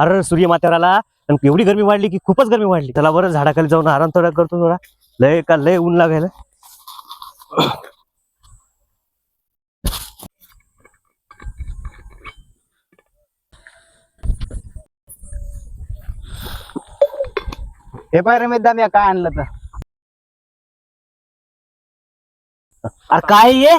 अरे सूर्य मात्यावर आला आणि एवढी गरमी वाढली की खूपच गरमी वाढली. त्याला बरं झाडाखाली जाऊन आराम थोडा करतो थोडा. लय का लय ऊन लागायला. हे पाय रमेश दाम्या काय आणलं तर? अरे काय ये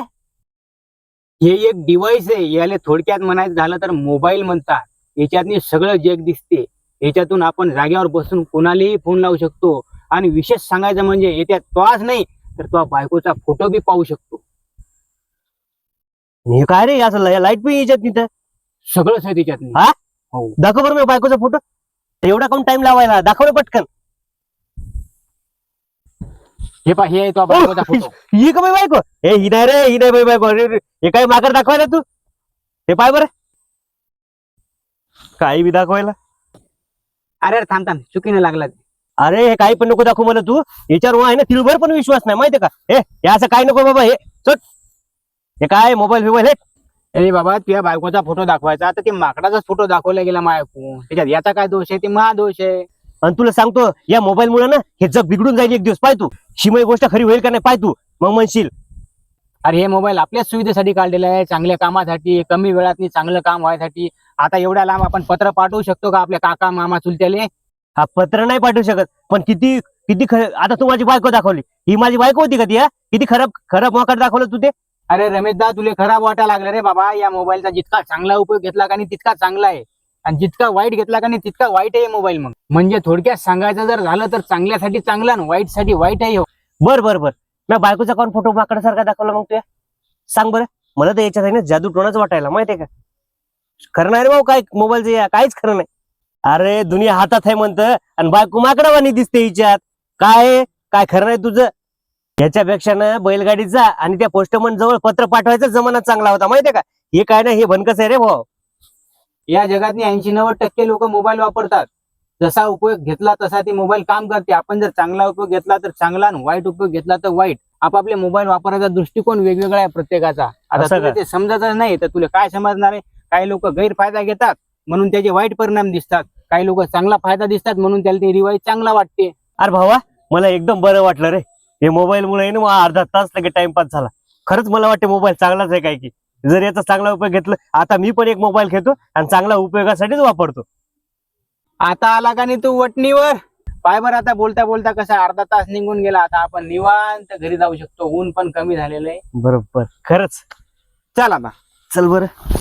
हे एक डिव्हाइस आहे. याला थोडक्यात म्हणायचं झालं तर मोबाईल म्हणतात. याच्यातनी सगळं जग दिसते. याच्यातून आपण जाग्यावर बसून कोणालाही फोन लावू शकतो. आणि विशेष सांगायचं म्हणजे याच्यात तोच नाही तर तो बायकोचा फोटो बी पाहू शकतो. हे काय रे? असं लाइट पण याच्यात तिथं? सगळंच आहे त्याच्यात. हा? हो. दाखव बरं मी बायकोचा फोटो एवढा कम टाइम लावायला? दाखव रे पटकन. हे पा हे आहे तो बायकोचा फोटो ही का बाई बायको? हे ही नाही रे ही नाही बाई बायको. अरे हे काय माकर दाखवायला तू? हे पाय बरं. काही बी दाखवायला? अरे अरे थांब थांब. चुकीने लागला ते. अरे हे काही पण नको दाखवू मला तू. याच्यावर आहे ना तिळभर पण विश्वास नाही माहितीये का? हे हे असं काय नको बाबा हे. चट हे काय मोबाईल बिबाईल हे. अरे बाबा तुझ्या बायकोचा फोटो दाखवायचा. तर ते माकडाचाच फोटो दाखवला गेला माझ्याकडून त्याच्यात याचा काय दोष आहे? ते मा दोष आहे. आणि तुला सांगतो या मोबाईल मुळे ना हे जग बिघडून जाईल एक दिवस. पाय तू. शिमय गोष्ट खरी होईल का नाही? पाय तू. मग म्हणशील अरे हे मोबाईल आपल्याच सुविधेसाठी काढलेला आहे चांगल्या कामासाठी कमी वेळात चांगलं काम व्हायसाठी. आता एवढ्या लांब आपण पत्र पाठवू शकतो का आपल्या काका मामा चुलत्याले? हा पत्र नाही पाठवू शकत. पण किती किती खरं आता तू माझी बायको दाखवली. ही माझी बायको होती का ती? किती खराब खराब मोकाट दाखवलं तू ते? अरे रमेशदा तुले खराब वाटायला लागलं रे बाबा. या मोबाईलचा जितका चांगला उपयोग घेतला का नाही तितका चांगला आहे. आणि जितका वाईट घेतला का नाही तितका वाईट आहे मोबाईल मग. म्हणजे थोडक्यात सांगायचं जर झालं तर चांगल्यासाठी चांगला आणि वाईटसाठी वाईट आहे हो. बर बर बर. मी बायकोचा कोण फोटो माकडासारखा दाखवला मग तुया? सांग बरं. मला तर याच्यात आहे ना जादू टोनाच वाटायला माहितीये का? खरं नाही रे भाऊ काय मोबाईलचं काहीच खरं नाही. अरे दुनिया हातात आहे म्हणतं आणि बायको माकडावानी दिसते हिच्यात. काय काय खरं नाही तुझं? याच्यापेक्षा ना बैलगाडीत जा आणि त्या पोस्टमन जवळ पत्र पाठवायचा जमाना चांगला होता माहितीये का? हे काय ना हे भनकस आहे रे भाऊ. या जगातनी ऐंशी नव्वद टक्के लोक मोबाईल वापरतात. जसा उपयोग घेतला तसा ती मोबाईल काम करते. आपण जर चांगला उपयोग घेतला तर चांगला आणि वाईट उपयोग घेतला तर वाईट. आपापले मोबाईल वापरायचा दृष्टिकोन वेगवेगळा आहे प्रत्येकाचा. आता तुला? ते समजतच नाही तर तुला काय समजणार आहे? काही लोक गैरफायदा घेतात म्हणून त्याचे वाईट परिणाम दिसतात. काही लोक चांगला फायदा दिसतात म्हणून त्याला ते रिवाईज चांगला वाटते. अरे भावा मला एकदम बरं वाटलं रे. हे मोबाईल मुळे ना मला अर्धा तास लगे टाइमपास झाला. खरंच मला वाटते मोबाईल चांगलाच आहे काय की. जर याचा चांगला उपयोग घेतला आता मी पण एक मोबाईल घेतो आणि चांगला उपयोगासाठीच वापरतो. आता आला का नाही तू वटणीवर? पाय बरं आता बोलता बोलता कसा अर्धा तास निघून गेला. आता आपण निवांत घरी जाऊ शकतो. ऊन पण कमी झालेलं आहे. बरोबर. खरंच. चल आता चल बरं.